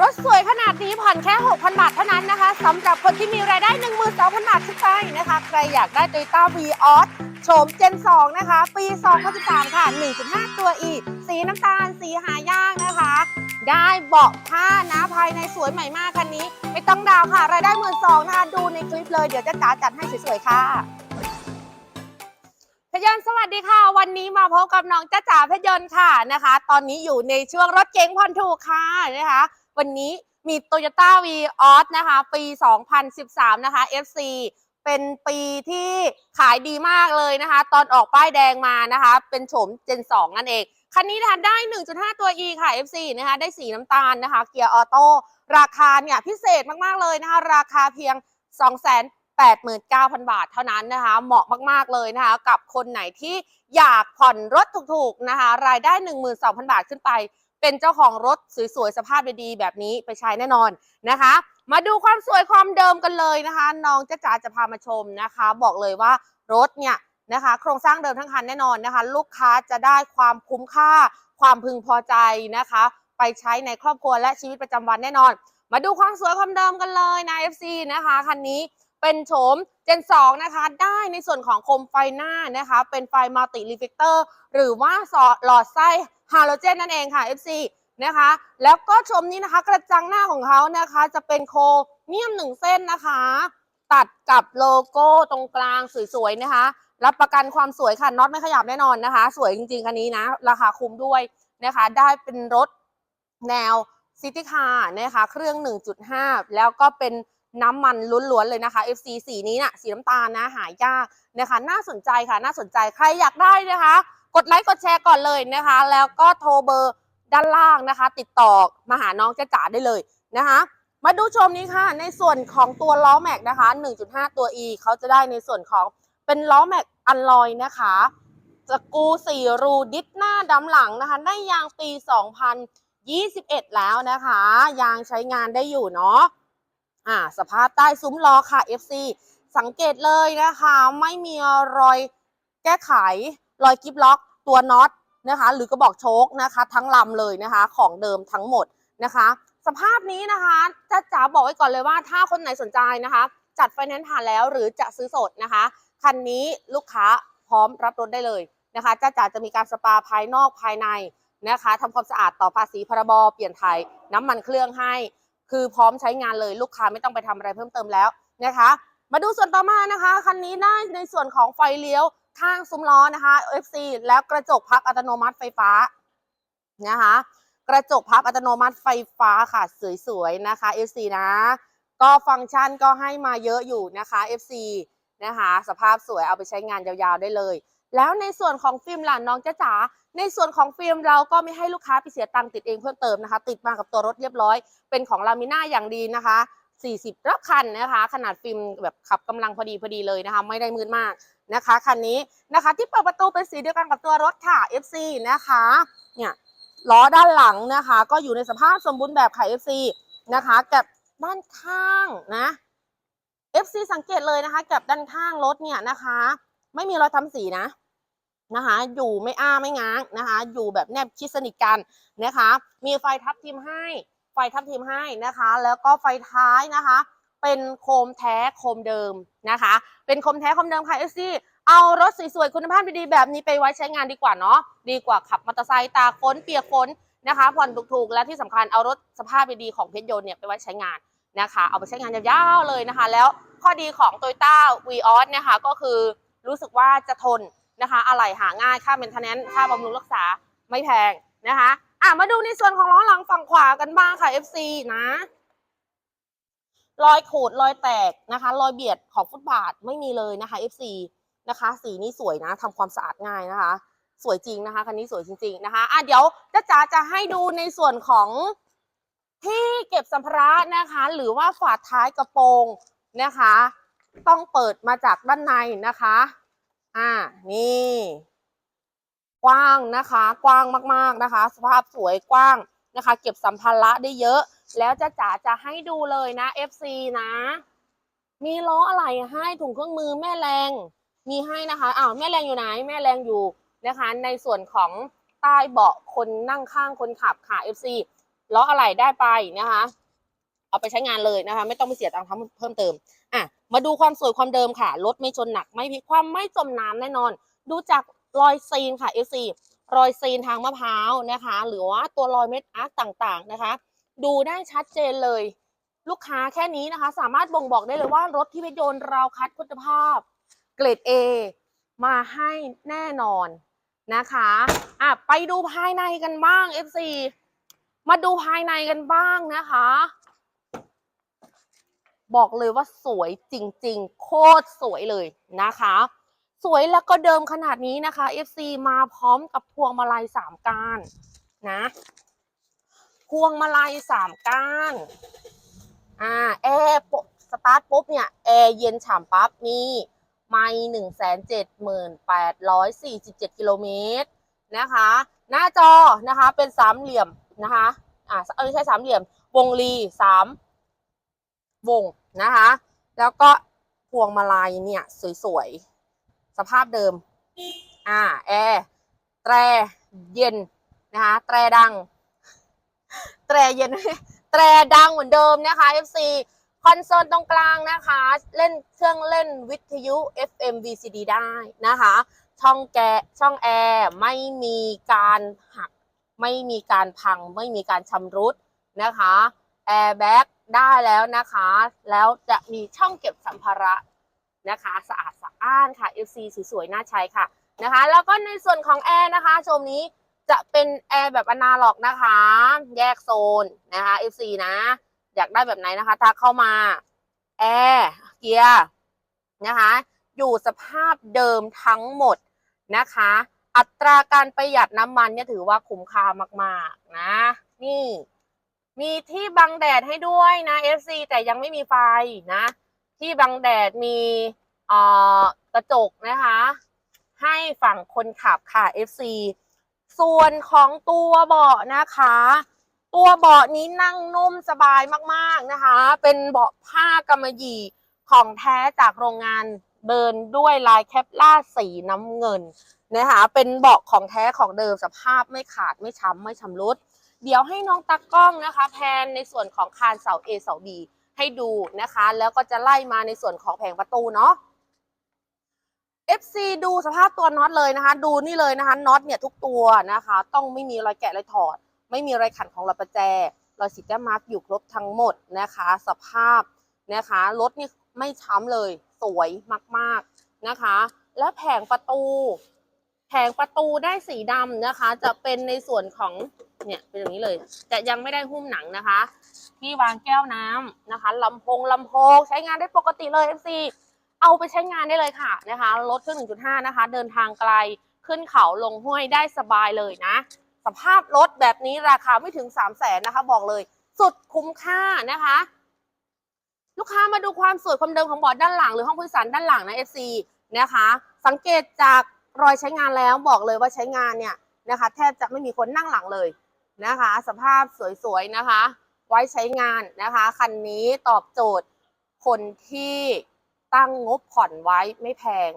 รถสวยขนาดนี้ผ่อนแค่ 6,000 บาทเท่านั้นนะคะสำหรับคนที่มีรายได้ 12,000 บาทขึ้นไปนะคะ ใครอยากได้ Toyota v ีออสโฉม Gen 2 นะคะ ปี 2013 ค่ะ 1.5 ตัว E สีน้ำตาล สีหายากนะคะ ได้เบาะผ้านะภายในสวยใหม่มากคันนี้ ไม่ต้องดาวค่ะ รายได้หมื่นสองนะคะ ดูในคลิปเลย เดี๋ยวจะจ๋าจัดให้สวยๆ ค่ะเพชรยนต์สวัสดีค่ะ วันนี้มาพบกับน้องจ้าจ๋าเพชรยนต์ค่ะนะคะ ตอนนี้อยู่ในช่วงรถเก๋งผ่อนถูกค่ะนะคะ วันนี้มี Toyota v ีออสนะคะ ปี 2013 นะคะ FC เป็นปีที่ขายดีมากเลยนะคะ ตอนออกป้ายแดงมานะคะ เป็นโฉม Gen 2 นั่นเอง คันนี้นะคะได้ 1.5 ตัว E ค่ะ FC นะคะ ได้สีน้ำตาลนะคะ เกียร์ออโต้ ราคาเนี่ยพิเศษมาก ๆ เลยนะคะ ราคาเพียง2 8 9 0 0 0 บาทเท่านั้นนะคะ เหมาะมาก ๆ เลยนะคะ กับคนไหนที่อยากผ่อนรถถูก ๆ นะคะ รายได้ 12,000 บาทขึ้นไป เป็นเจ้าของรถสวยๆสภาพดีๆแบบนี้ไปใช้แน่นอนนะคะ มาดูความสวยความเดิมกันเลยนะคะน้องจ้าจ๋าจะพามาชมนะคะ บอกเลยว่ารถเนี่ยนะคะโครงสร้างเดิมทั้งคันแน่นอนนะคะ ลูกค้าจะได้ความคุ้มค่า ความพึงพอใจนะคะ ไปใช้ในครอบครัวและชีวิตประจำวันแน่นอน มาดูความสวยความเดิมกันเลยนะ FC นะคะคันนี้ เป็นโฉม Gen 2 นะคะ ได้ในส่วนของโคมไฟหน้านะคะ เป็นไฟมัลติรีเฟกเตอร์หรือว่าหลอดไส้ฮาโลเจนนั่นเองค่ะ FC นะคะ แล้วก็ชมนี้นะคะกระจังหน้าของเขานะคะ จะเป็นโครเมียมหนึ่งเส้นนะคะ ตัดกับโลโก้ตรงกลางสวยๆนะคะ รับประกันความสวยค่ะน็อตไม่ขยับแน่นอนนะคะ สวยจริงๆคันนี้นะ ราคาคุ้มด้วยนะคะ ได้เป็นรถแนวซิตี้คาร์นะคะ เครื่อง 1.5 แล้วก็เป็น น้ำมันล้วนๆเลยนะคะ FC สีนี้นะ่ะสีน้ำตาลนะหายากนะคะ น่าสนใจค่ะน่าสนใจใครอยากได้นะคะ กดไลค์กดแชร์ก่อนเลยนะคะ แล้วก็โทรเบอร์ด้านล่างนะคะ ติดต่อมาหาน้องจ้าจ๋าได้เลยนะคะ มาดูชมนี้ค่ะ ในส่วนของตัวล้อแม็กนะคะ 1.5 ตัว E เขาจะได้ในส่วนของเป็นล้อแม็กอัลลอยนะคะสกูสี่รูดิสหน้าดำหลังนะคะ ได้ยางปี 2021 แล้วนะคะ ยางใช้งานได้อยู่เนาะ อ่าสภาพใต้ซุ้มล้อค่ะ FC สังเกตเลยนะคะ ไม่มีรอยแก้ไข รอยกิฟล็อก ตัวน็อตนะคะ หรือกระบอกโชคนะคะ ทั้งลำเลยนะคะ ของเดิมทั้งหมดนะคะ สภาพนี้นะคะจ้าจ๋าบอกไว้ก่อนเลยว่าถ้าคนไหนสนใจนะคะ จัดไฟแนนซ์ผ่านแล้วหรือจะซื้อสดนะคะคันนี้ลูกค้าพร้อมรับรถได้เลยนะคะจ้าจ๋าจะมีการสปาภายนอกภายในนะคะทำความสะอาดต่อภาษีพรบเปลี่ยนไทยน้ำมันเครื่องให้ คือพร้อมใช้งานเลยลูกค้าไม่ต้องไปทำอะไรเพิ่มเติมแล้วนะคะ มาดูส่วนต่อมานะคะคันนี้ได้ในส่วนของไฟเลี้ยวข้างซุ้มล้อนะคะ FC แล้วกระจกพับอัตโนมัติไฟฟ้านะคะ กระจกพับอัตโนมัติไฟฟ้าค่ะสวยๆนะคะ FC นะก็ฟังก์ชันก็ให้มาเยอะอยู่นะคะ FC นะคะ สภาพสวยเอาไปใช้งานยาวๆได้เลย แล้วในส่วนของฟิล์มล่ะน้องจ๊ะจ๋า ในส่วนของฟิล์มเราก็ไม่ให้ลูกค้าไปเสียตังค์ติดเองเพิ่มเติมนะคะ ติดมากับตัวรถเรียบร้อย เป็นของลามิน่าอย่างดีนะคะ 40รอบคันนะคะ ขนาดฟิล์มแบบขับกำลังพอดีพอดีเลยนะคะ ไม่ได้มืดมากนะคะคันนี้นะคะที่เปิดประตูเป็นสีเดียวกันกับตัวรถค่ะ FC นะคะเนี่ยล้อด้านหลังนะคะ ก็อยู่ในสภาพสมบูรณ์แบบค่ะ FC นะคะกับด้านข้างนะ FC สังเกตเลยนะคะกับด้านข้างรถเนี่ยนะคะ ไม่มีรอยทำสีนะ นะคะ อยู่ไม่อ้าไม่ง้างนะคะ อยู่แบบแนบชิดสนิทกันนะคะ มีไฟทับทิมให้ ไฟทับทิมให้นะคะ แล้วก็ไฟท้ายนะคะ เป็นโคมแท้โคมเดิมนะคะ เป็นโคมแท้โคมเดิมค่ะเอซี่เอารถสวยๆคุณภาพดีๆแบบนี้ไปไว้ใช้งานดีกว่าเนาะดีกว่าขับมอเตอร์ไซค์ตากฝนเปียกฝนนะคะผ่อนถูกๆและที่สำคัญเอารถสภาพดีๆของเพชรยนต์เนี่ยไปไว้ใช้งานนะคะ เอาไปใช้งานยาวๆเลยนะคะ แล้วข้อดีของ Toyota v ีออสเนี่ยค่ะก็คือรู้สึกว่าจะทน นะคะอะไหล่หาง่ายค่าเมนเทนแนนซ์ค่าบำรุงรักษาไม่แพงนะคะอะมาดูในส่วนของล้อหลังฝั่งขวากันบ้างค่ะ FC นะรอยขูดรอยแตกนะคะ รอยเบียดของฟุตบาทไม่มีเลยนะคะ FC นะคะ สีนี้สวยนะทำความสะอาดง่ายนะคะ สวยจริงนะคะคันนี้สวยจริง ๆนะคะอะเดี๋ยวจ้าจ๋าจะให้ดูในส่วนของที่เก็บสัมภาระนะคะ หรือว่าฝาท้ายกระโปรงนะคะ ต้องเปิดมาจากด้านในนะคะ อ่า นี่ กว้างนะคะ กว้างมากๆนะคะ สภาพสวยกว้างนะคะ เก็บสัมภาระได้เยอะ แล้วจะจ๋าจะให้ดูเลยนะ FC นะ มีล้ออะไรให้ถุงเครื่องมือแม่แรง มีให้นะคะอ้าวแม่แรงอยู่ไหน แม่แรงอยู่นะคะ ในส่วนของใต้เบาะคนนั่งข้างคนขับค่ะ FC ล้ออะไรได้ไปนะคะ เอาไปใช้งานเลยนะคะ ไม่ต้องไปเสียตังค์ทำเพิ่มเติมอะมาดูความสวยความเดิมค่ะรถไม่ชนหนักไม่พลิกคว่ำไม่จมน้ำแน่นอน ดูจากรอยซีนค่ะ FC รอยซีนทางมะพร้าวนะคะ หรือว่าตัวรอยเม็ดอาร์ตต่างๆนะคะ ดูได้ชัดเจนเลย ลูกค้าแค่นี้นะคะ สามารถบ่งบอกได้เลยว่ารถที่เพชรยนต์เราคัดคุณภาพ เกรด A มาให้แน่นอนนะคะอะไปดูภายในกันบ้าง FC มาดูภายในกันบ้างนะคะ บอกเลยว่าสวยจริงๆ โคตรสวยเลยนะคะ สวยแล้วก็เดิมขนาดนี้นะคะ FC มาพร้อมกับพวงมาลัยสามก้านนะ พวงมาลัยสามก้านอ่าแอร์สตาร์ทปุ๊บเนี่ย แอร์เย็นฉ่ำปั๊บนี่ไม่หนึ่งแสนเจ็ดหมื่นแปดร้อยสี่สิบเจ็ดกิโลเมตรนะคะ หน้าจอนะคะเป็นสามเหลี่ยมนะคะ อ่าเออไม่ใช่สามเหลี่ยม วงรีสามวง นะคะ แล้วก็พวงมาลัยเนี่ยสวยๆ สภาพเดิม อ่า แอร์แตรเย็นนะคะ แตรดัง แตรเย็น แตรดังเหมือนเดิมนะคะ FC คอนโซลตรงกลางนะคะ เล่นเครื่องเล่นวิทยุ FM VCD ได้นะคะ ช่องแกช่องแอร์ไม่มีการหัก ไม่มีการพัง ไม่มีการชำรุดนะคะ แอร์แบ็ก ได้แล้วนะคะ แล้วจะมีช่องเก็บสัมภาระนะคะ สะอาดสะอ้านค่ะ FC สวยๆน่าใช้ค่ะนะคะ แล้วก็ในส่วนของแอร์นะคะ ชมนี้จะเป็นแอร์แบบอนาล็อกนะคะ แยกโซนนะคะ FC นะ อยากได้แบบไหนนะคะถ้าเข้ามาแอร์เกียร์นะคะ อยู่สภาพเดิมทั้งหมดนะคะ อัตราการประหยัดน้ำมันเนี่ยถือว่าคุ้มค่ามากๆนะ นี่ มีที่บังแดดให้ด้วยนะ FC แต่ยังไม่มีไฟนะ ที่บังแดดมีเอ่อกระจกนะคะ ให้ฝั่งคนขับค่ะ FC ส่วนของตัวเบาะนะคะ ตัวเบาะนี้นั่งนุ่มสบายมากๆนะคะ เป็นเบาะผ้ากำมะหยี่ของแท้จากโรงงานเดินด้วยลายแคปล่าสีน้ำเงินนะคะ เป็นเบาะของแท้ของเดิมสภาพไม่ขาดไม่ช้ำไม่ชำรุด เดี๋ยวให้น้องตากล้องนะคะ แพนในส่วนของคานเสา A เสา B ให้ดูนะคะ แล้วก็จะไล่มาในส่วนของแผงประตูเนาะ FC ดูสภาพตัวน็อตเลยนะคะ ดูนี่เลยนะคะน็อตเนี่ยทุกตัวนะคะ ต้องไม่มีรอยแกะรอยถอด ไม่มีรอยขันของรอยประแจรอยสีแก้มมาร์กอยู่ครบทั้งหมดนะคะ สภาพนะคะรถนี่ไม่ช้ำเลยสวยมากๆนะคะ และแผงประตู แผงประตูได้สีดำนะคะ จะเป็นในส่วนของ เนี่ยเป็นอย่างนี้เลย แต่ยังไม่ได้หุ้มหนังนะคะที่วางแก้วน้ำนะคะลำโพงลำโพงใช้งานได้ปกติเลย FC เอาไปใช้งานได้เลยค่ะนะคะรถเครื่อง 1.5 นะคะ เดินทางไกลขึ้นเขาลงห้วยได้สบายเลยนะ สภาพรถแบบนี้ราคาไม่ถึง 3 0 0แสนนะคะ บอกเลย สุดคุ้มค่านะคะ ลูกค้ามาดูความสวยความเดิมของเบาะด้านหลังหรือห้องผู้โดยสารด้านหลังนะ FC นะคะ สังเกตจากรอยใช้งานแล้วบอกเลยว่าใช้งานเนี่ยนะคะ แทบจะไม่มีคนนั่งหลังเลย นะคะ สภาพสวยๆนะคะ ไว้ใช้งานนะคะ คันนี้ตอบโจทย์คนที่ตั้งงบผ่อนไว้ไม่แพง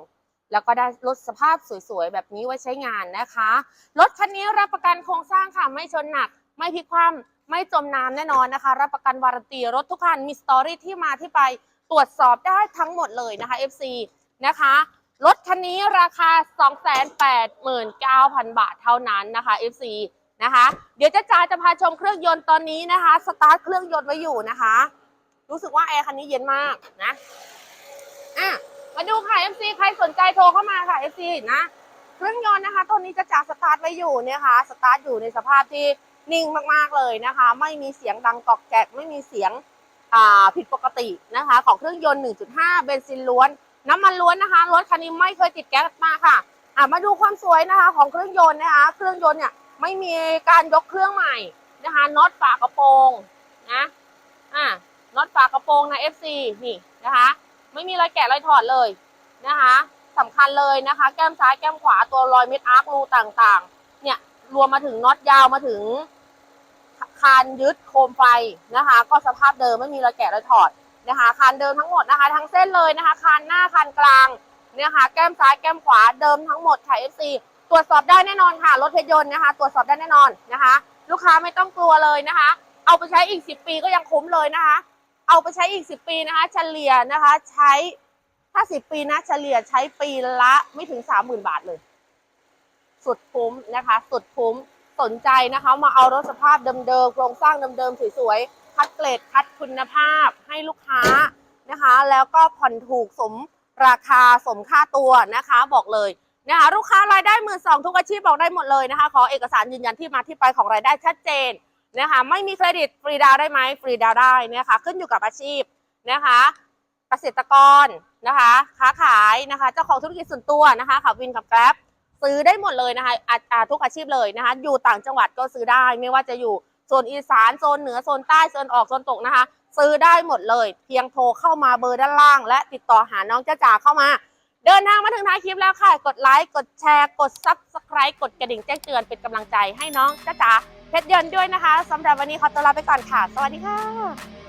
แล้วก็ได้รถสภาพสวยๆ แบบนี้ไว้ใช้งานนะคะ รถคันนี้รับประกันโครงสร้างค่ะ ไม่ชนหนัก ไม่พลิกคว่ำไม่จมน้ำแน่นอนนะคะ รับประกันวารันตีรถทุกคันมีสตอรี่ที่มาที่ไปตรวจสอบได้ทั้งหมดเลยนะคะ FC นะคะรถคันนี้ราคา 289,000 บาทเท่านั้นนะคะ FC นะคะ เดี๋ยวจะจ่าจะพาชมเครื่องยนต์ตอนนี้นะคะ สตาร์ทเครื่องยนต์ไว้อยู่นะคะ รู้สึกว่าแอร์คันนี้เย็นมากนะอะมาดูค่ะ FC ใครสนใจโทรเข้ามาค่ะ FC นะ เครื่องยนต์นะคะตัวนี้จะจ่าสตาร์ทไว้อยู่เนี่ยค่ะ สตาร์ทอยู่ในสภาพที่นิ่งมากๆเลยนะคะ ไม่มีเสียงดังกอกแกกไม่มีเสียงอ่าผิดปกตินะคะ ของเครื่องยนต์ 1.5 เบนซินล้วน น้ำมันล้วนนะคะ รถคันนี้ไม่เคยติดแก๊สมาค่ะอะ มาดูความสวยนะคะของเครื่องยนต์นะคะ เครื่องยนต์เนี่ย ไม่มีการยกเครื่องใหม่นะคะน็อตฝากระโปรงนะอะน็อตฝากระโปรงนะ FC นี่นะคะไม่มีรอยแกะรอยถอดเลยนะคะสำคัญเลยนะคะ แก้มซ้ายแก้มขวาตัวรอยเม็ดอาร์ครูต่างๆ เนี่ยรวมมาถึงน็อตยาวมาถึงคานยึดโคมไฟนะคะ ก็สภาพเดิมไม่มีรอยแกะรอยถอดนะคะคานเดิมทั้งหมดนะคะ ทั้งเส้นเลยนะคะคานหน้าคานกลางเนี่ยค่ะแก้มซ้ายแก้มขวาเดิมทั้งหมดค่ะ FC รวจสอบได้แน่นอนค่ะ รถเพชรยนต์นะคะ ตรวจสอบได้แน่นอนนะคะ ลูกค้าไม่ต้องกลัวเลยนะคะ เอาไปใช้อีก 10 ปีก็ยังคุ้มเลยนะคะ เอาไปใช้อีก 10 ปีนะคะเฉลี่ยนะคะใช้ถ้า 10 ปีนะเฉลี่ยใช้ปีละไม่ถึง 30,000 บาทเลย สุดคุ้มนะคะ สุดคุ้มสนใจนะคะ มาเอารถสภาพเดิมๆโครงสร้างเดิมๆสวยๆคัดเกรดคัดคุณภาพให้ลูกค้านะคะ แล้วก็ผ่อนถูกสมราคาสมค่าตัวนะคะ บอกเลย นะคะลูกค้ารายได้หมื่นสองทุกอาชีพบอกได้หมดเลยนะคะ ขอเอกสารยืนยันที่มาที่ไปของรายได้ชัดเจนนะคะไม่มีเครดิตฟรีดาวได้ไหมฟรีดาวได้นะคะขึ้นอยู่กับอาชีพนะคะเกษตรกรนะคะค้าขายนะคะเจ้าของธุรกิจส่วนตัวนะคะขับวินขับแกร็บซื้อได้หมดเลยนะคะทุกอาชีพเลยนะคะอยู่ต่างจังหวัดก็ซื้อได้ไม่ว่าจะอยู่โซนอีสานโซนเหนือโซนใต้โซนออกโซนตกนะคะ ซื้อได้หมดเลย เพียงโทรเข้ามาเบอร์ด้านล่าง และติดต่อหาน้องจ้าจ๋าเข้ามา เดินทางมาถึงท้ายคลิปแล้วค่ะ กดไลค์ กดแชร์ กดซับสไคร b ์กดกระดิ่งแจ้งเตือนเป็นกำลังใจให้น้องจ้าจ๋าเพชรเยินด้วยนะคะสำหรับวันนี้ขอตัวลาไปก่อนค่ะ สวัสดีค่ะ